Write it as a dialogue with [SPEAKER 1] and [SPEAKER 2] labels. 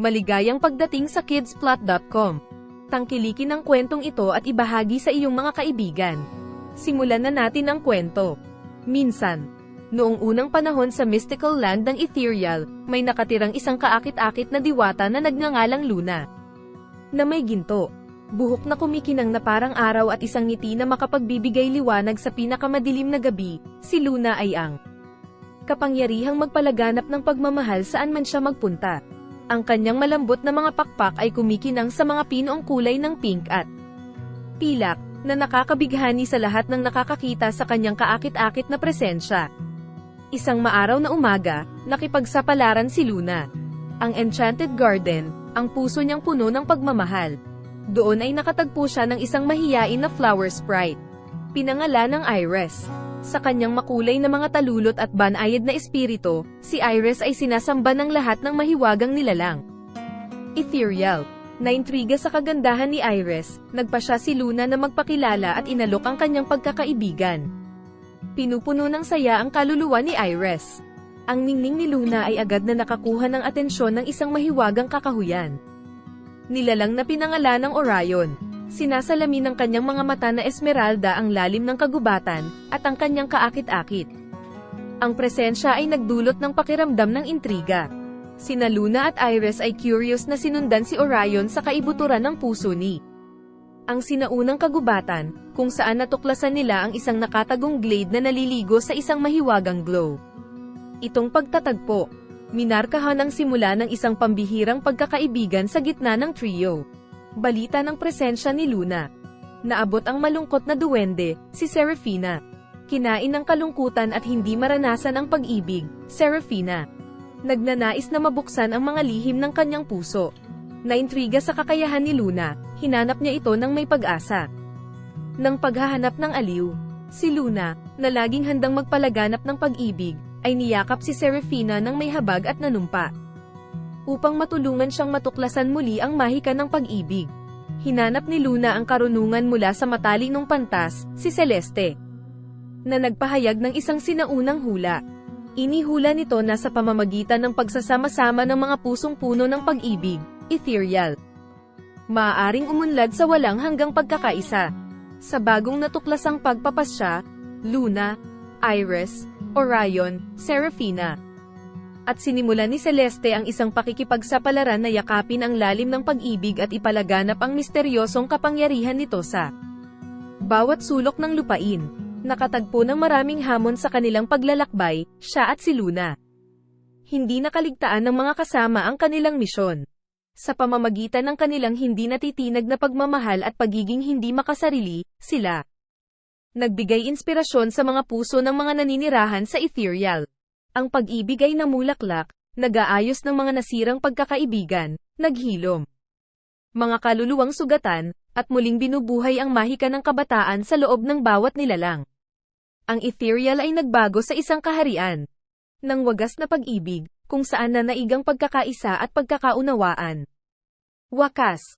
[SPEAKER 1] Maligayang pagdating sa kidsplot.com. Tangkilikin ang kwentong ito at ibahagi sa iyong mga kaibigan. Simulan na natin ang kwento. Minsan, noong unang panahon sa mystical land ng Ethereal, may nakatirang isang kaakit-akit na diwata na nagngangalang Luna. Na may ginto, buhok na kumikinang na parang araw at isang ngiti na makapagbibigay liwanag sa pinakamadilim na gabi, si Luna ay ang kapangyarihang magpalaganap ng pagmamahal saan man siya magpunta. Ang kanyang malambot na mga pakpak ay kumikinang sa mga pinoong kulay ng pink at pilak, na nakakabighani sa lahat ng nakakakita sa kanyang kaakit-akit na presensya. Isang maaraw na umaga, nakipagsapalaran si Luna. Ang Enchanted Garden, ang puso niyang puno ng pagmamahal. Doon ay nakatagpo siya ng isang mahiyain na flower sprite. Pinangalan ng Iris. Sa kanyang makulay na mga talulot at banayad na espiritu, si Iris ay sinasamba ng lahat ng mahiwagang nilalang. Ethereal. Naintriga sa kagandahan ni Iris, nagpa siya si Luna na magpakilala at inalok ang kanyang pagkakaibigan. Pinupuno ng saya ang kaluluwa ni Iris. Ang ningning ni Luna ay agad na nakakuha ng atensyon ng isang mahiwagang kakahuyan. Nilalang na pinangalan ng Orion. Sinasalamin ng kanyang mga mata na esmeralda ang lalim ng kagubatan, at ang kanyang kaakit-akit. Ang presensya ay nagdulot ng pakiramdam ng intriga. Sina Luna at Iris ay curious na sinundan si Orion sa kaibuturan ng puso ni. Ang sinaunang kagubatan, kung saan natuklasan nila ang isang nakatagong glade na naliligo sa isang mahiwagang glow. Itong pagtatagpo, minarkahan ang simula ng isang pambihirang pagkakaibigan sa gitna ng trio. Balita ng presensya ni Luna. Naabot ang malungkot na duwende, si Serafina. Kinain ng kalungkutan at hindi maranasan ang pag-ibig, Serafina. Nagnanais na mabuksan ang mga lihim ng kanyang puso. Naintriga sa kakayahan ni Luna, hinanap niya ito ng may pag-asa. Nang paghahanap ng aliw, si Luna, na laging handang magpalaganap ng pag-ibig, ay niyakap si Serafina ng may habag at nanumpa upang matulungan siyang matuklasan muli ang mahika ng pag-ibig. Hinanap ni Luna ang karunungan mula sa matalinong pantas, si Celeste, na nagpahayag ng isang sinaunang hula. Inihula nito na sa pamamagitan ng pagsasama-sama ng mga pusong puno ng pag-ibig, ethereal. Maaaring umunlad sa walang hanggang pagkakaisa. Sa bagong natuklasang pagpapasya, Luna, Iris, Orion, Serafina, at sinimulan ni Celeste ang isang pakikipagsapalaran na yakapin ang lalim ng pag-ibig at ipalaganap ang misteryosong kapangyarihan nito sa bawat sulok ng lupain. Nakatagpo ng maraming hamon sa kanilang paglalakbay, siya at si Luna. Hindi nakaligtaan ng mga kasama ang kanilang misyon. Sa pamamagitan ng kanilang hindi natitinag na pagmamahal at pagiging hindi makasarili, sila nagbigay inspirasyon sa mga puso ng mga naninirahan sa Ethereal. Ang pag-ibig ay namulaklak, nag-aayos ng mga nasirang pagkakaibigan, naghilom. Mga kaluluwang sugatan, at muling binubuhay ang mahika ng kabataan sa loob ng bawat nilalang. Ang ethereal ay nagbago sa isang kaharian. Nang wagas na pag-ibig, kung saan na naigang pagkakaisa at pagkakaunawaan. Wakas,